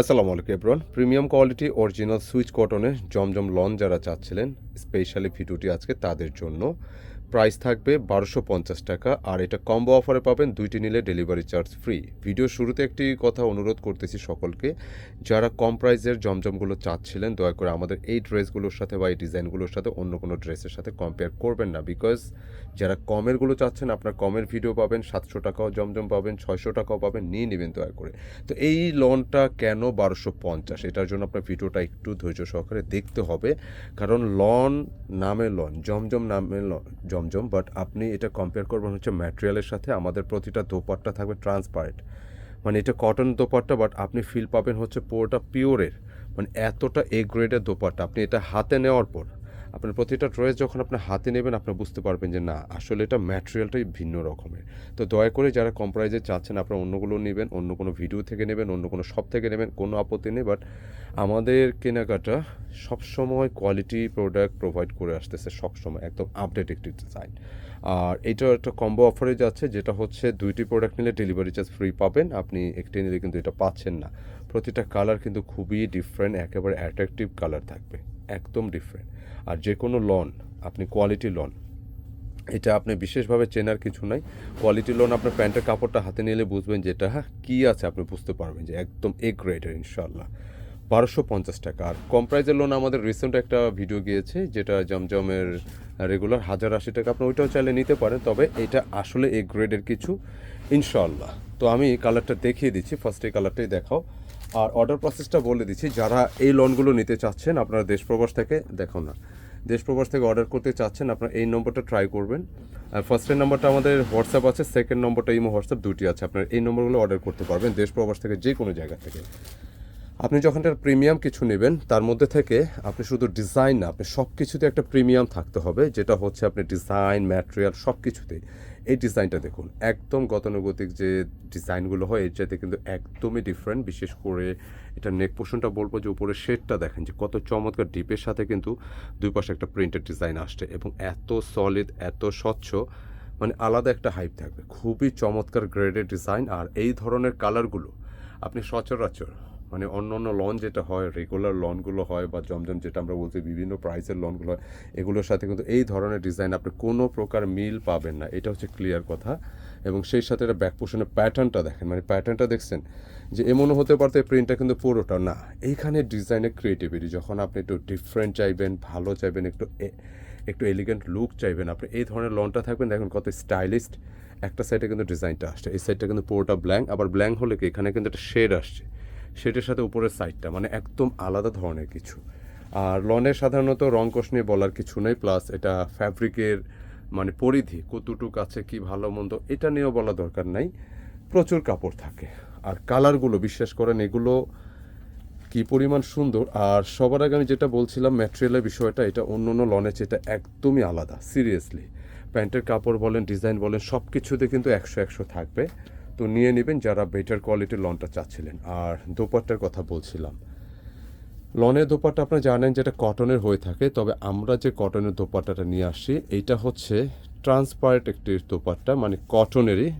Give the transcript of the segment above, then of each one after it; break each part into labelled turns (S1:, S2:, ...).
S1: আসসালামু আলাইকুম এব্রন প্রিমিয়াম কোয়ালিটি অরিজিনাল সুইচ কটনের জমজম লন যারা চাচ্ছিলেন স্পেশালি ভিডিওটি আজকে তাদের জন্য। প্রাইস থাকবে বারোশো পঞ্চাশ টাকা, আর এটা কম্বো অফারে পাবেন দুইটি নিলে ডেলিভারি চার্জ ফ্রি ভিডিও শুরুতে একটি কথা অনুরোধ করতেছি সকলকে, যারা কম প্রাইসের জমজমগুলো চাচ্ছিলেন, দয়া করে আমাদের এই ড্রেসগুলোর সাথে বা এই ডিজাইনগুলোর সাথে অন্য কোনো ড্রেসের সাথে কম্পেয়ার করবেন না বিকজ যারা কমেরগুলো চাচ্ছেন, আপনার কমের ভিডিও পাবেন, সাতশো টাকাও জমজম পাবেন, ছয়শো টাকাও পাবেন, নিয়ে নেবেন দয়া করে। তো এই লনটা কেন বারোশো পঞ্চাশ? এটার জন্য আপনার ভিডিওটা একটু ধৈর্য সহকারে দেখতে হবে, কারণ লন নামে লন জমজম নামে লন জমজম বাট আপনি এটা কম্পেয়ার করবেন হচ্ছে ম্যাটেরিয়ালের সাথে, আমাদের প্রতিটা দোপাট্টা থাকবে ট্রান্সপারেন্ট মানে এটা কটন দোপাট্টা বাট আপনি ফিল পাবেন হচ্ছে পুরোটা পিওরের মানে এতটা এ গ্রেডের দোপাট্টা, আপনি এটা হাতে নেওয়ার পর। আপনার প্রতিটা ড্রেস যখন আপনি হাতে নেবেন আপনি বুঝতে পারবেন যে না, আসলে এটা ম্যাটেরিয়ালটাই ভিন্ন রকমের। তো দয়া করে যারা কম প্রাইজে চাচ্ছেন, আপনারা অন্যগুলো নেবেন, অন্য কোনো ভিডিও থেকে নেবেন, অন্য কোনো শপ থেকে নেবেন, কোনো আপত্তি নেই বাট আমাদের কেনাকাটা সবসময় কোয়ালিটি প্রোডাক্ট প্রোভাইড করে আসতেছে সবসময়, একদম আপডেট একটি ডিজাইন আর এটা একটা কম্বো অফারে যাচ্ছে, যেটা হচ্ছে দুইটি প্রোডাক্ট নিলে ডেলিভারি চার্জ ফ্রি পাবেন, আপনি একটি নিলে কিন্তু এটা পাচ্ছেন না। প্রতিটা কালার কিন্তু খুবই ডিফারেন্ট একেবারে অ্যাট্রাকটিভ কালার থাকবে, একদম ডিফারেন্ট আর যে কোনো লন আপনি কোয়ালিটি লন এটা আপনি বিশেষভাবে চেনার কিছু নাই। কোয়ালিটি লোন আপনার প্যান্টের কাপড়টা হাতে নিলে বুঝবেন যেটা হ্যাঁ কী আছে আপনি বুঝতে পারবেন যে একদম এ গ্রেডের ইনশাল্লাহ বারোশো পঞ্চাশ টাকা। আর কম প্রাইজের লোন আমাদের রিসেন্ট একটা ভিডিও গিয়েছে, যেটা জমজমের রেগুলার হাজার আশি টাকা, আপনি ওইটাও চাইলে নিতে পারেন, তবে এটা আসলে এ গ্রেডের কিছু ইনশাল্লাহ তো আমি কালারটা দেখিয়ে দিচ্ছি ফার্স্ট এই কালারটাই দেখাও। আর অর্ডার প্রসেসটা বলে দিচ্ছি, যারা এই লোনগুলো নিতে চাচ্ছেন, আপনারা দেশ প্রবাস থেকে দেখো না, দেশ প্রবাস থেকে অর্ডার করতে চাচ্ছেন, আপনারা এই নম্বরটা ট্রাই করবেন। ফার্স্টের নম্বরটা আমাদের হোয়াটসঅ্যাপ আছে সেকেন্ড নম্বরটা ইমো হোয়াটসঅ্যাপ দুটি আছে, আপনার এই নম্বরগুলো অর্ডার করতে পারবেন, দেশ প্রবাস থেকে যে কোনো জায়গা থেকে। আপনি যখন একটা প্রিমিয়াম কিছু নেবেন, তার মধ্যে থেকে আপনি শুধু ডিজাইন না, আপনি সব কিছুতে একটা প্রিমিয়াম থাকতে হবে, যেটা হচ্ছে আপনি ডিজাইন ম্যাটেরিয়াল সব কিছুতেই এই ডিজাইনটা দেখুন, একদম গতানুগতিক যে ডিজাইনগুলো হয়, এর চাইতে কিন্তু একদমই ডিফারেন্ট বিশেষ করে এটা নেক পোষণটা বলব যে উপরে শেডটা দেখেন যে কত চমৎকার ডিপের সাথে কিন্তু দুই পাশে একটা প্রিন্টেড ডিজাইন আসছে এবং এত সলিড এত স্বচ্ছ মানে আলাদা একটা হাইপ থাকবে। খুবই চমৎকার গ্রেডের ডিজাইন আর এই ধরনের কালারগুলো আপনি সচরাচর মানে অন্য অন্য লন যেটা হয় রেগুলার লনগুলো হয় বা জমজম যেটা আমরা বলছি, বিভিন্ন প্রাইসের লনগুলো হয়, এগুলোর সাথে কিন্তু এই ধরনের ডিজাইন আপনি কোনো প্রকার মিল পাবেন না। এটা হচ্ছে ক্লিয়ার কথা। এবং সেই সাথে এটা ব্যাক প্যাটার্নটা দেখেন। মানে প্যাটার্নটা দেখছেন যে এমনও হতে পারতো এই প্রিন্টটা কিন্তু পুরোটা না। এইখানে ডিজাইনের ক্রিয়েটিভিটি যখন আপনি একটু ডিফারেন্ট চাইবেন, ভালো চাইবেন, একটু একটু এলিগেন্ট লুক চাইবেন, আপনি এই ধরনের লনটা থাকবেন, দেখুন কত স্টাইলিস্ট একটা সাইডে কিন্তু ডিজাইনটা আসছে। এই সাইডটা কিন্তু পুরোটা ব্ল্যাঙ্ক আবার ব্ল্যাঙ্ক হলে কি? এখানে কিন্তু একটা শেড আসছে। শেডের সাথে উপরের সাইডটা মানে একদম আলাদা ধরনের কিছু। আর লনের সাধারণত রংকশ নিয়ে বলার কিছু নেই প্লাস এটা ফ্যাব্রিকের মানে পরিধি, কতটুক আছে, কি ভালো, মন্দ, এটা নিয়েও বলা দরকার নাই। প্রচুর কাপড় থাকে। আর কালারগুলো বিশ্বাস করেন, এগুলো কি পরিমাণ সুন্দর। আর সবার আগে আমি যেটা বলছিলাম ম্যাটেরিয়ালের বিষয়টা, এটা অন্য অন্য লনের এটা একদমই আলাদা সিরিয়াসলি প্যান্টের কাপড় বলেন ডিজাইন বলেন সব কিছুতে কিন্তু একশো একশো থাকবে। তো নিয়ে নেবেন যারা বেটার কোয়ালিটির লনটা চাচ্ছিলেন। আর দোপাট্টার কথা বলছিলাম। লনের দোপাট্টা আপনারা জানেন যেটা কটনের হয়ে থাকে, তবে আমরা যে কটনের দোপাট্টাটা নিয়ে আসি এইটা হচ্ছে ট্রান্সপারেন্ট একটি দোপাট্টা মানে কটনেরই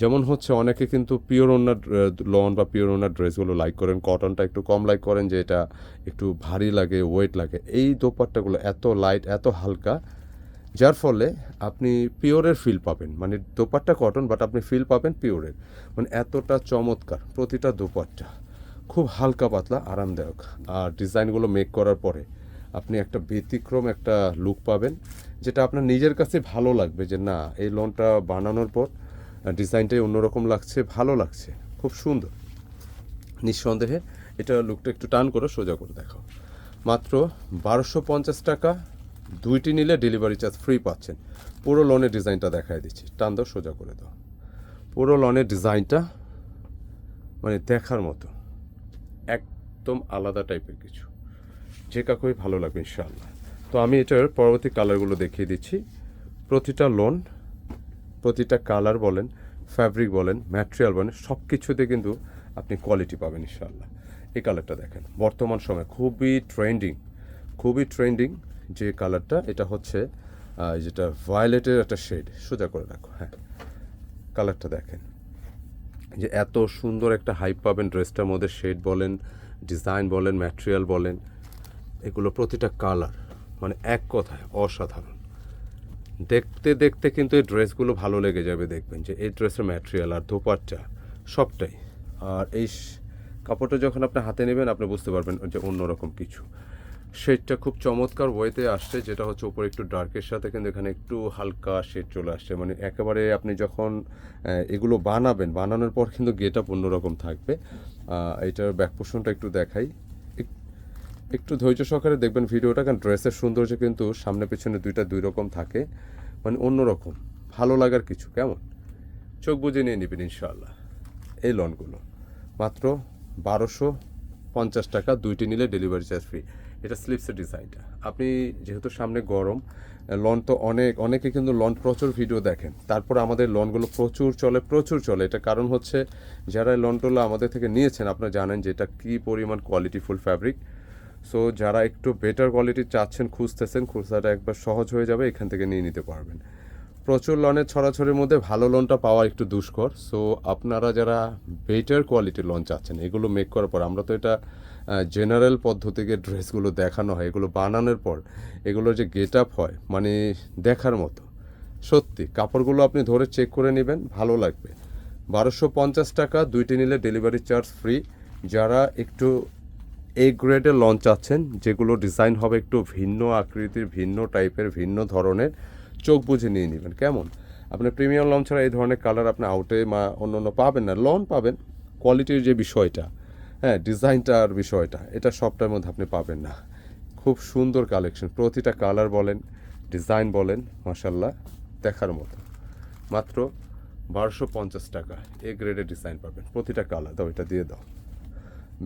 S1: যেমন হচ্ছে অনেকে কিন্তু পিওর ওনার লন বা পিওর ওনার ড্রেসগুলো লাইক করেন কটনটা একটু কম লাইক করেন যে এটা একটু ভারী লাগে ওয়েট লাগে। এই দোপাট্টাগুলো এত লাইট এত হালকা যার ফলে আপনি পিওরের ফিল পাবেন। মানে দোপাট্টা কটন বাট আপনি ফিল পাবেন পিওরের। মানে এতটা চমৎকার প্রতিটা দোপাট্টা। খুব হালকা পাতলা, আরামদায়ক। আর ডিজাইনগুলো মেক করার পরে আপনি একটা ব্যতিক্রম একটা লুক পাবেন, যেটা আপনার নিজের কাছে ভালো লাগবে যে, না, এই লোনটা বানানোর পর ডিজাইনটাই অন্যরকম লাগছে, ভালো লাগছে, খুব সুন্দর। নিঃসন্দেহে এটা লুকটা একটু টান করে সোজা করে দেখো মাত্র বারোশো পঞ্চাশ টাকা দুইটি নিলে ডেলিভারি চার্জ ফ্রি পাচ্ছেন। পুরো লনের ডিজাইনটা দেখায় দিচ্ছি। টান দাও, সোজা করে দাও। পুরো লনের ডিজাইনটা মানে দেখার মতো। একদম আলাদা টাইপের কিছু। যে কাকুই ভালো লাগবে, ইনশাআল্লাহ। তো আমি এটার পরবর্তী কালারগুলো দেখিয়ে দিচ্ছি। প্রতিটা লোন প্রতিটা কালার বলেন ফ্যাব্রিক বলেন ম্যাটেরিয়াল বলেন সব কিছুতে কিন্তু আপনি কোয়ালিটি পাবেন, ইনশাআল্লাহ। এই কালারটা দেখেন। বর্তমান সময় খুবই ট্রেন্ডিং খুবই ট্রেন্ডিং যে কালারটা, এটা হচ্ছে যেটা ভায়োলেটের একটা শেড সোজা করে রাখো হ্যাঁ। কালারটা দেখেন। যে এত সুন্দর একটা হাইপ পাবেন ড্রেসটার মধ্যে শেড বলেন ডিজাইন বলেন ম্যাটেরিয়াল বলেন, এগুলো প্রতিটা কালার মানে এক কথায় অসাধারণ। দেখতে দেখতে কিন্তু এই ড্রেসগুলো ভালো লেগে যাবে, দেখবেন যে এই ড্রেসের ম্যাটেরিয়াল আর দোপাট্টা, সবটাই। আর এই কাপড়টা যখন আপনি হাতে নেবেন, আপনি বুঝতে পারবেন যে অন্যরকম কিছু। শেডটা খুব চমৎকার ওয়েতে আসছে, যেটা হচ্ছে উপরে একটু ডার্কের সাথে কিন্তু এখানে একটু হালকা শেড চলে আসছে। মানে একেবারে আপনি যখন এগুলো বানাবেন, বানানোর পর কিন্তু গেট আপ অন্যরকম থাকবে। এটার ব্যাক একটু দেখাই। একটু ধৈর্য সহকারে দেখবেন ভিডিওটা, কারণ ড্রেসের সৌন্দর্য কিন্তু সামনে পেছনে দুইটা দুই রকম থাকে। মানে অন্যরকম, ভালো লাগার কিছু, কেমন? চোখ বুঝে নিয়ে নেবেন ইনশাল্লাহ এই লনগুলো মাত্র বারোশো পঞ্চাশ টাকা, দুইটি নিলে ডেলিভারি চার্জ ফ্রি এটা স্লিপসের ডিজাইনটা আপনি যেহেতু সামনে গরম লন তো অনেক, অনেকে কিন্তু লন প্রচুর ভিডিও দেখেন। তারপর আমাদের লনগুলো প্রচুর চলে প্রচুর চলে। এটা কারণ হচ্ছে, যারা লনগুলো আমাদের থেকে নিয়েছেন, আপনারা জানেন যে এটা কী পরিমাণ কোয়ালিটিফুল ফ্যাব্রিক সো যারা একটু বেটার কোয়ালিটি চাচ্ছেন, খুঁজতেছেন খুঁজতে একবার সহজ হয়ে যাবে, এখান থেকে নিয়ে নিতে পারবেন। প্রচুর লনের ছড়াছড়ির মধ্যে ভালো লোনটা পাওয়া একটু দুষ্কর। সো আপনারা যারা বেটার কোয়ালিটির লোন চাচ্ছেন, এগুলো মেক করার পর আমরা তো এটা জেনারেল পদ্ধতিকে ড্রেসগুলো দেখানো হয়, এগুলো বানানোর পর এগুলো যে গেট আপ হয় মানে দেখার মতো। সত্যি, কাপড়গুলো আপনি ধরে চেক করে নেবেন, ভালো লাগবে। বারোশো পঞ্চাশ টাকা, দুইটি নিলে ডেলিভারি চার্জ ফ্রি যারা একটু এই গ্রেডের লঞ্চ আছেন, যেগুলো ডিজাইন হবে একটু ভিন্ন আকৃতির, ভিন্ন টাইপের ভিন্ন ধরনের, চোখ বুঝে নিয়ে নেবেন। কেমন? আপনার প্রিমিয়াম লঞ্চ ছাড়া এই ধরনের কালার আপনি আউটে বা অন্য অন্য পাবেন না লন পাবেন। কোয়ালিটির যে বিষয়টা হ্যাঁ ডিজাইনটার বিষয়টা, এটা সবটার মধ্যে আপনি পাবেন না। খুব সুন্দর কালেকশন প্রতিটা কালার বলেন ডিজাইন বলেন মাসাল্লাহ দেখার মতো। মাত্র বারোশো পঞ্চাশ টাকা এ গ্রেডের ডিজাইন পাবেন, প্রতিটা কালার দাও, এটা দিয়ে দাও।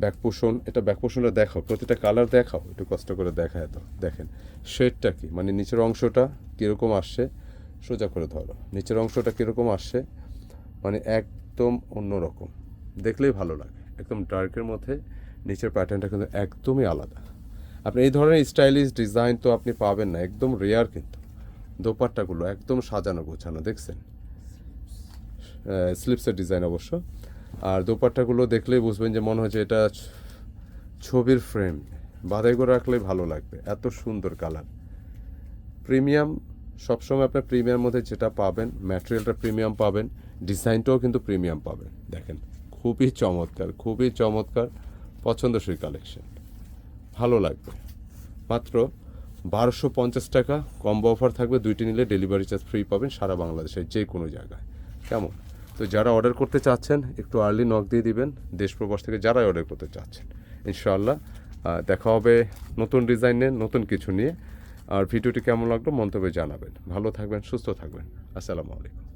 S1: ব্যাক পোষণ এটা ব্যাক পোষণটা দেখাও, প্রতিটা কালার দেখাও, একটু কষ্ট করে দেখায় দাও। দেখেন শেডটা কি মানে নিচের অংশটা কীরকম আসছে, সোজা করে ধরো। নিচের অংশটা কীরকম আসছে মানে একদম অন্যরকম, দেখলেই ভালো লাগে। একদম ডার্কের মধ্যে নিচের প্যাটার্নটা কিন্তু একদমই আলাদা। আপনি এই ধরনের স্টাইলিশ ডিজাইন তো আপনি পাবেন না, একদম রেয়ার কিন্তু। দোপাট্টাগুলো একদম সাজানো গোছানো, দেখছেন? স্লিপসের ডিজাইন অবশ্য। আর দোপাট্টাগুলো দেখলেই বুঝবেন যে মনে হচ্ছে এটা ছবির ফ্রেম বাধাই করে রাখলেই ভালো লাগবে, এত সুন্দর কালার প্রিমিয়াম সবসময় আপনার প্রিমিয়াম মধ্যে যেটা পাবেন ম্যাটেরিয়ালটা প্রিমিয়াম পাবেন ডিজাইনটাও কিন্তু প্রিমিয়াম পাবেন, দেখেন। খুবই চমৎকার খুবই চমৎকার পছন্দসই কালেকশন ভালো লাগবে। মাত্র বারোশো পঞ্চাশ টাকা কম্বো অফার থাকবে, দুইটি নিলে ডেলিভারি চার্জ ফ্রি পাবেন সারা বাংলাদেশের যে কোনো জায়গায়। কেমন? তো যারা অর্ডার করতে চাচ্ছেন, একটু আর্লি নক দিয়ে দিবেন, দেশ প্রবাস থেকে যারাই অর্ডার করতে চাচ্ছেন। ইনশাআল্লাহ দেখা হবে নতুন ডিজাইনের নতুন কিছু নিয়ে। আর ভিডিওটি কেমন লাগল মন্তব্যে জানাবেন। ভালো থাকবেন, সুস্থ থাকবেন। আসসালামু আলাইকুম।